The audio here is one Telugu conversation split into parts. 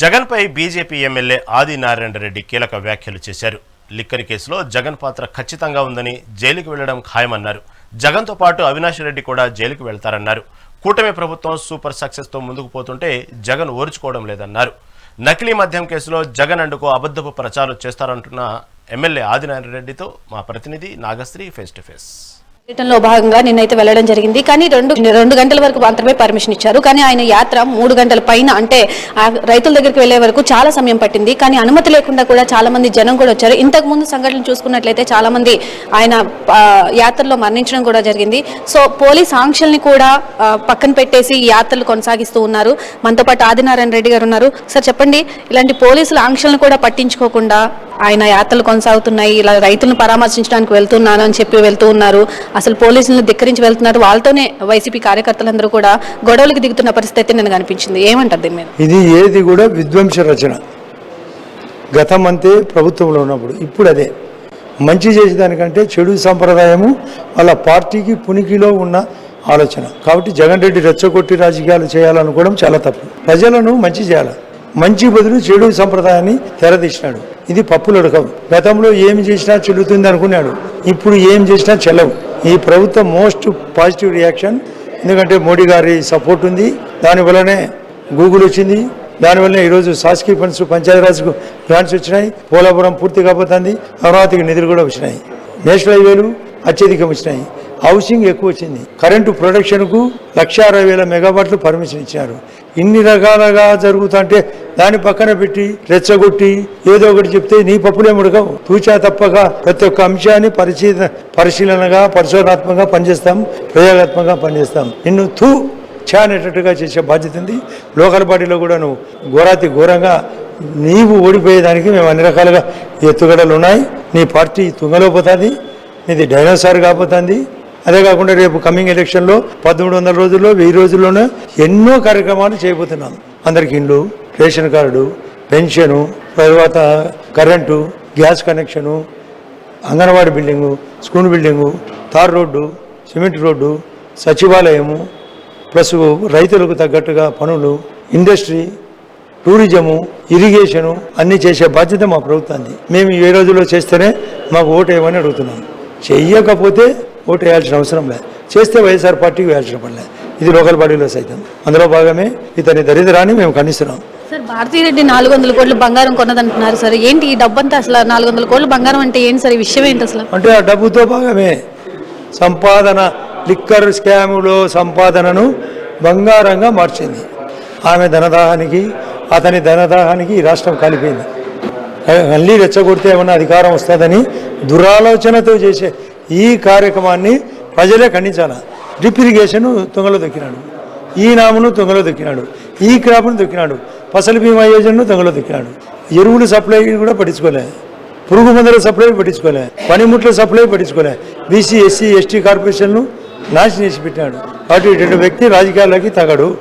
జగన్పై బీజేపీ ఎమ్మెల్యే ఆదినారాయణ రెడ్డి కీలక వ్యాఖ్యలు చేశారు. లిక్కర్ కేసులో జగన్ పాత్ర ఖచ్చితంగా ఉందని జైలుకు వెళ్ళడం ఖాయమన్నారు. జగన్తో పాటు అవినాష్ రెడ్డి కూడా జైలుకు వెళ్తారన్నారు. కూటమి ప్రభుత్వం సూపర్ సక్సెస్తో ముందుకు పోతుంటే జగన్ ఓర్చుకోవడం లేదన్నారు. నకిలీ మద్యం కేసులో జగన్ అండుకు అబద్ధపు ప్రచారం చేస్తారంటున్న ఎమ్మెల్యే ఆదినారాయణ రెడ్డితో మా ప్రతినిధి నాగశ్రీ ఫేస్ టు ఫేస్ పర్యటనలో భాగంగా నిన్నైతే వెళ్ళడం జరిగింది. కానీ రెండు రెండు గంటల వరకు మాత్రమే పర్మిషన్ ఇచ్చారు. కానీ ఆయన యాత్ర మూడు గంటల పైన అంటే ఆ రైతుల దగ్గరికి వెళ్ళే వరకు చాలా సమయం పట్టింది. కానీ అనుమతి లేకుండా కూడా చాలా మంది జనం కూడా వచ్చారు. ఇంతకు ముందు సంఘటనలు చూసుకున్నట్లయితే చాలా మంది ఆయన యాత్రలో మరణించడం కూడా జరిగింది. సో పోలీస్ ఆంక్షల్ని కూడా పక్కన పెట్టేసి యాత్రలు కొనసాగిస్తూ ఉన్నారు. మనతో పాటు ఆదినారాయణ రెడ్డి గారు ఉన్నారు. సార్ చెప్పండి. ఇలాంటి పోలీసుల ఆంక్షలను కూడా పట్టించుకోకుండా ఆయన యాత్రలు కొనసాగుతున్నాయి ఇలా రైతులను పరామర్శించడానికి వెళ్తున్నాను అని చెప్పి వెళ్తూ ఉన్నారు. అసలు పోలీసులను ధిక్కరించి వెళ్తున్నారు. వాళ్ళతోనే వైసీపీ కార్యకర్తలందరూ కూడా గొడవలకు దిగుతున్న పరిస్థితి నేను కనిపించింది ఏమంటారు దీని మీద? ఇది ఏది కూడా విధ్వంస రచన. గతం అంతే ప్రభుత్వంలో ఉన్నప్పుడు ఇప్పుడు అదే. మంచి చేసేదానికంటే చెడు సంప్రదాయము వాళ్ళ పార్టీకి పునికిలో ఉన్న ఆలోచన. కాబట్టి జగన్ రెడ్డి రెచ్చగొట్టి రాజకీయాలు చేయాలనుకోవడం చాలా తప్పు. ప్రజలను మంచి చేయాలి. మంచి బదులు చెడు సంప్రదాయాన్ని తెరదీసినాడు. ఇది పప్పులు ఉడకవు గతంలో ఏమి చేసినా చెల్లుతుంది అనుకున్నాడు. ఇప్పుడు ఏం చేసినా చెల్లవు. ఈ ప్రభుత్వం మోస్ట్ పాజిటివ్ రియాక్షన్. ఎందుకంటే మోడీ గారి సపోర్ట్ ఉంది. దానివల్లనే గూగుల్ వచ్చింది. దానివల్ల ఈరోజు శాసకీయ ఫండ్స్ పంచాయతీరాజ్కు గ్రాంట్స్ వచ్చినాయి. పోలాపురం పూర్తి కాబోతుంది. అమరావతికి నిధులు కూడా వచ్చినాయి. నేషనల్ హైవేలు అత్యధికం వచ్చినాయి. హౌసింగ్ ఎక్కువ వచ్చింది. కరెంటు ప్రొడక్షన్కు లక్ష అరవై వేల మెగావాట్లు పర్మిషన్ ఇచ్చారు ఇన్ని రకాలుగా జరుగుతుంటే దాని పక్కన పెట్టి రెచ్చగొట్టి ఏదో ఒకటి చెప్తే నీ పప్పులే ముడకవు. తూచా తప్పక ప్రతి ఒక్క అంశాన్ని పరిశీలన పరిశీలనగా పరిశోధనాత్మకంగా పనిచేస్తాం ప్రయోగాత్మకంగా పనిచేస్తాం. నిన్ను తూ చా అనేటట్టుగా చేసే బాధ్యత ఉంది. లోకల్ బాడీలో కూడా నువ్వు ఘోరాతి ఘోరంగా నీవు ఓడిపోయేదానికి మేము అన్ని రకాలుగా ఎత్తుగడలు ఉన్నాయి. నీ పార్టీ తుంగలో పోతుంది నీది డైనోసార్ కాబోతుంది. అదే కాకుండా రేపు కమింగ్ ఎలక్షన్లో పదమూడు వందల రోజుల్లో వెయ్యి రోజుల్లోనే ఎన్నో కార్యక్రమాలు చేయబోతున్నాం. అందరికి ఇండ్లు రేషన్ కార్డు పెన్షను తర్వాత current gas connection anganwadi building school building tar road cement road సచివాలయము plus రైతులకు తగ్గట్టుగా పనులు ఇండస్ట్రీ టూరిజము ఇరిగేషను అన్నీ చేసే బాధ్యత మా ప్రభుత్వాన్ని మేము ఏ రోజుల్లో చేస్తేనే మాకు ఓటు వేయమని అడుగుతున్నాం. చెయ్యకపోతే ఓటు వేయాల్సిన అవసరం లేదు. చేస్తే వైఎస్ఆర్ పార్టీకి వేయాల్సిన పని లేదు. ఇది లోకల్ బాడీలో సైతం. అందులో భాగమే ఇతని దరిద్రాన్ని మేము ఖండిస్తున్నాం. సార్ భారతీరెడ్డి నాలుగు వందల కోట్లు బంగారం కొన్నదంటున్నారు సార్. ఏంటి ఈ డబ్బంతా అసలు నాలుగు వందల కోట్లు బంగారం అంటే ఏంటి సార్? ఈ విషయం ఏంటి అసలు? అంటే ఆ డబ్బుతో భాగమే. సంపాదన లిక్కర్ స్కాములో సంపాదనను బంగారంగా మార్చింది. ఆమె ధనదాహానికి అతని ధనదాహానికి ఈ రాష్ట్రం కలిపింది మళ్ళీ రెచ్చగొడితే ఏమన్నా అధికారం వస్తుందని దురాలోచనతో చేసే ఈ కార్యక్రమాన్ని ప్రజలే ఖండించాల? Drip irrigation తొంగలో దొక్కినాడు. ఈ నామును తొంగలో దొక్కినాడు. ఈ క్రాప్ను దొక్కినాడు. ఫసల్ బీమా యోజనను తొంగలో దొక్కినాడు. ఎరువులు సప్లై కూడా పట్టించుకోలే. పురుగు మందుల సప్లై పట్టించుకోలే. పనిముట్ల సప్లై పట్టించుకోలే. బీసీ ఎస్సీ ఎస్టీ కార్పొరేషన్ను నాశనం చేసి పెట్టినాడు. అటు ఇటువంటి వ్యక్తి రాజకీయాల్లోకి తగడు.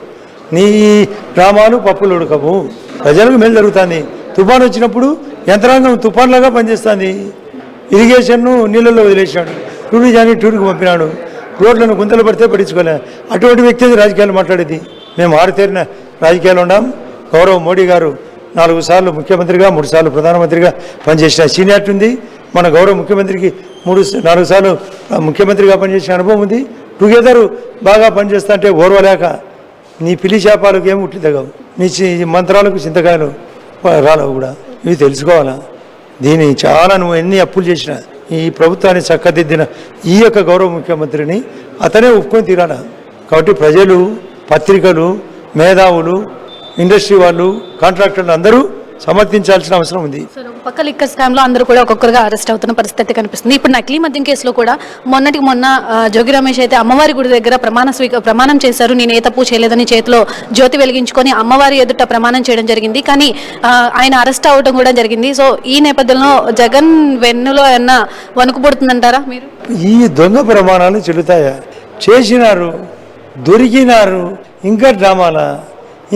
నీ గ్రామాలు పప్పులు ఉడకవు. ప్రజలకు మేలు జరుగుతుంది. తుఫాన్ వచ్చినప్పుడు యంత్రాంగం తుఫాన్లాగా పనిచేస్తుంది. ఇరిగేషన్ను నీళ్ళల్లో వదిలేసాడు టూరిజాన్ని టూర్కి పంపినాడు. రోడ్లను గుంతలు పడితే పట్టించుకోలే. అటువంటి వ్యక్తి రాజకీయాలు మాట్లాడేది. మేము ఆరుతేరిన రాజకీయాలు ఉన్నాం. గౌరవ్ మోడీ గారు నాలుగు సార్లు ముఖ్యమంత్రిగా మూడు సార్లు ప్రధానమంత్రిగా పనిచేసిన సీనియారిటీ ఉంది. మన గౌరవ ముఖ్యమంత్రికి మూడు నాలుగు సార్లు ముఖ్యమంత్రిగా పనిచేసిన అనుభవం ఉంది. టుగెదర్ బాగా పనిచేస్తా అంటే ఓర్వలేక నీ పిలి చేపాలకు ఏమి ఉట్టి తగవు నీ మంత్రాలకు చింతకాయలు రాలవు కూడా. ఇవి తెలుసుకోవాలా? దీని చాలా నువ్వు ఎన్ని అప్పులు చేసినా ఈ ప్రభుత్వాన్ని చక్కదిద్దిన ఈ యొక్క గౌరవ ముఖ్యమంత్రిని అతనే ఒప్పుకొని తీరాన. కాబట్టి ప్రజలు పత్రికలు మేధావులు ఇండస్ట్రీ వాళ్ళు కాంట్రాక్టర్లు అందరూ సమర్థించాల్సిన అవసరం ఉంది. పక్క లిక్కర్ స్కామ్లో అందరూ కూడా ఒక్కొక్కరుగా అరెస్ట్ అవుతున్న పరిస్థితి కనిపిస్తుంది. ఇప్పుడు నకిలీ మద్యం కేసులో కూడా మొన్నటికి మొన్న జోగి రమేష్ అయితే అమ్మవారి గుడి దగ్గర ప్రమాణ స్వీక ప్రమాణం చేశారు. నేను ఏ తప్పు చేయలేదని చేతిలో జ్యోతి వెలిగించుకొని అమ్మవారి ఎదుట ప్రమాణం చేయడం జరిగింది. కానీ ఆయన అరెస్ట్ అవ్వడం కూడా జరిగింది. సో ఈ నేపథ్యంలో జగన్ వెన్నులో ఏమన్నా వణుకు పుడుతుందంటారా మీరు? ఈ దొంగ ప్రమాణాలు చెల్లుతాయా చేసినారు దొరికినారు ఇంకా డ్రామాలా?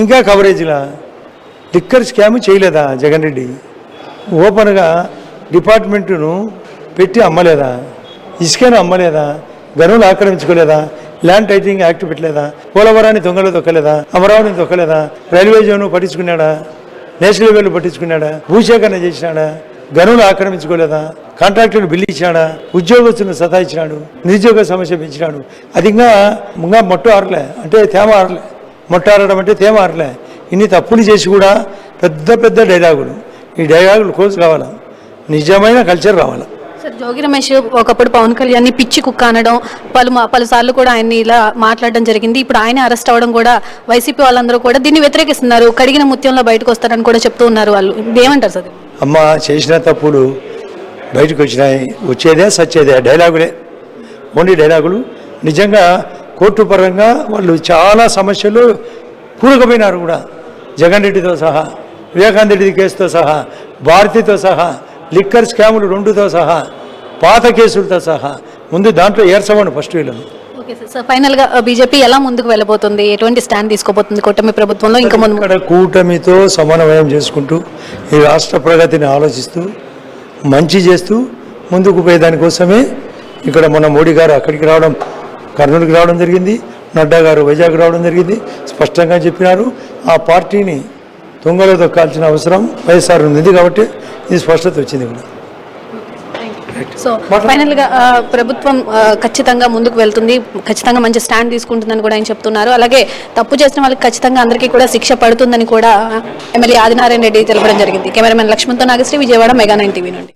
ఇంకా కవరేజ్లా లిక్కర్ స్కామ్ చేయలేదా జగన్ రెడ్డి? ఓపెన్గా డిపార్ట్మెంటును పెట్టి అమ్మలేదా? ఇసుకను అమ్మలేదా? గనులు ఆక్రమించుకోలేదా? ల్యాండ్ టైటింగ్ యాక్ట్ పెట్టలేదా? పోలవరాన్ని దొంగలు తొక్కలేదా అమరావతిని తొక్కలేదా రైల్వే జోన్ పట్టించుకున్నాడా? నేషనల్ హైవేలు పట్టించుకున్నాడా? భూసేకరణ చేసినాడా? గనులు ఆక్రమించుకోలేదా? Contractor bill ఇచ్చినాడా? ఉద్యోగస్తులను సతాయించినాడు? నిరుద్యోగ సమస్య పెంచినాడు? అది ఇంకా మొట్ట ఆరలే. అంటే తేమ ఆరలే. మొట్ట ఆరడం అంటే తేమ ఆరలే. ఇన్ని తప్పులు చేసి కూడా పెద్ద పెద్ద డైలాగులు. ఈ డైలాగులు కోర్సు కావాలా? నిజమైన కల్చర్ రావాలా? సార్ జోగి రమేష్ ఒకప్పుడు పవన్ కళ్యాణ్ని పిచ్చి కుక్క అనడం పలు పలుసార్లు కూడా ఆయన్ని ఇలా మాట్లాడడం జరిగింది. ఇప్పుడు ఆయన అరెస్ట్ అవ్వడం కూడా వైసీపీ వాళ్ళందరూ కూడా దీన్ని వ్యతిరేకిస్తున్నారు. కడిగిన ముత్యంలో బయటకు వస్తారని కూడా చెప్తూ ఉన్నారు వాళ్ళు. ఏమంటారు సార్? అమ్మ చేసిన తప్పులు బయటకు వచ్చినాయి. వచ్చేదే సచ్చేదే. డైలాగులే. ఓన్లీ డైలాగులు. నిజంగా కోర్టు పరంగా వాళ్ళు చాలా సమస్యలు కూరుకుపోయినారు కూడా. జగన్ రెడ్డితో సహా వివేకానంద రెడ్డి కేసుతో సహా భారతితో సహా లిక్కర్ స్కాములు రెండుతో సహా పాత కేసులతో సహా ముందు దాంట్లో ఏర్చమని ఫస్ట్ వీళ్ళను ఓకే సార్. సార్ ఫైనల్గా బీజేపీ ఎలా ముందుకు వెళ్ళబోతుంది? ఎటువంటి స్టాండ్ తీసుకోబోతుంది కూటమి ప్రభుత్వంలో? ఇంకా ముందు ఇక్కడ కూటమితో సమన్వయం చేసుకుంటూ ఈ రాష్ట్ర ప్రగతిని ఆలోచిస్తూ మంచి చేస్తూ ముందుకు పోయే దానికోసమే ఇక్కడ మన మోడీ గారు అక్కడికి రావడం కర్నూలుకి రావడం జరిగింది. నడ్డా గారు వైజాగ్ రావడం జరిగింది. స్పష్టంగా చెప్పినారు. ఆ పార్టీని తొంగలో దొక్కాల్సిన అవసరం వైఎస్ఆర్ ఉంది కాబట్టి ఇది స్పష్టత వచ్చింది కూడా. సో ఫైనల్గా ఆ, ప్రభుత్వం ఖచ్చితంగా ముందుకు వెళ్తుంది. ఖచ్చితంగా మంచి స్టాండ్ తీసుకుంటుందని కూడా ఆయన చెప్తున్నారు. అలాగే తప్పు చేసిన వాళ్ళకి ఖచ్చితంగా అందరికీ కూడా శిక్ష పడుతుందని కూడా ఎమ్మెల్యే ఆదినారాయణ రెడ్డి తెలపడం జరిగింది. Cameraman లక్ష్మణ్తో Nagasri Vijayawada mega nine TV నుండి.